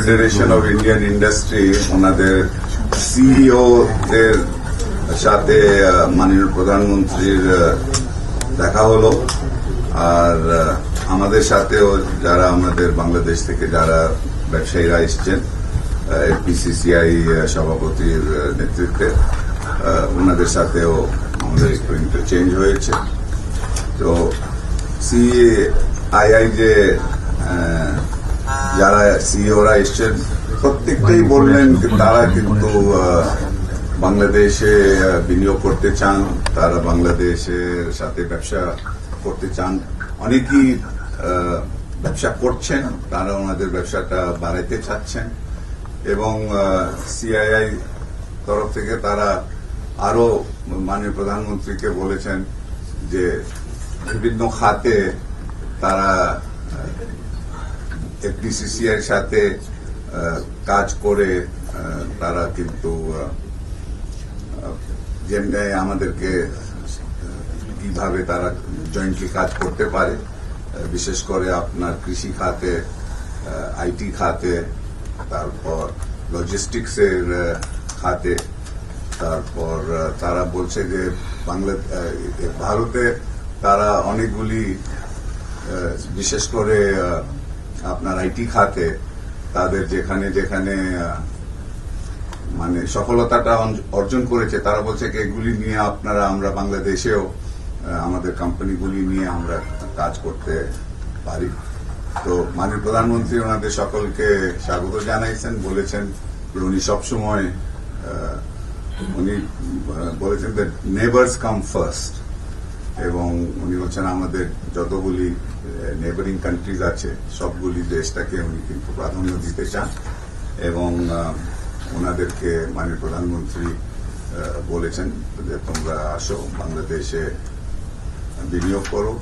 Confederation of Indian industry ওনাদের CEO দের সাথে মাননীয় প্রধানমন্ত্রীর দেখা হলো। আর আমাদের সাথেও যারা আমাদের বাংলাদেশ থেকে যারা ব্যবসায়ীরা এসছেন পিসিসিআই সভাপতির নেতৃত্বে ওনাদের সাথেও আমাদের একটু ইন্টারচেঞ্জ হয়েছে। তো সিআইআই যে যারা সিইওরা এসছেন প্রত্যেকটাই বললেন তারা কিন্তু বাংলাদেশে বিনিয়োগ করতে চান, তারা বাংলাদেশের সাথে ব্যবসা করতে চান। অনেকেই ব্যবসা করছেন, তারা ওনাদের ব্যবসাটা বাড়াইতে চাচ্ছেন এবং সিআইআই তরফ থেকে তারা আরও মাননীয় প্রধানমন্ত্রীকে বলেছেন যে বিভিন্ন খাতে তারা এফডিসিসিআই এর সাথে কাজ করে তারা কিন্তু যেমনি আমাদেরকে কীভাবে তারা জয়েন্টলি কাজ করতে পারে বিশেষ করে আপনার কৃষি খাতে আইটি খাতে, তারপর লজিস্টিক্সের খাতে, তারপর তারা বলছে যে বাংলা ভারতে তারা অনেকগুলি বিশেষ করে আপনার আইটি খাতে তাদের যেখানে যেখানে মানে সফলতাটা অর্জন করেছে, তারা বলছে এগুলি নিয়ে আপনারা, আমরা বাংলাদেশেও আমাদের কোম্পানিগুলি নিয়ে আমরা কাজ করতে পারি। তো মাননীয় প্রধানমন্ত্রী, ওনাদের সকলকে স্বাগত জানাইছেন, বলেছেন, উনি সবসময় উনি বলেছেন যে নেবার্স কাম ফার্স্ট এবং উনি হচ্ছেন আমাদের যতগুলি নেবারিং কান্ট্রিজ আছে। সবগুলি দেশটাকে উনি কিন্তু প্রাধান্য দিতে চান এবং ওনাদেরকে মানে প্রধানমন্ত্রী বলেছেন যে তোমরা আসো, বাংলাদেশে বিনিয়োগ করো।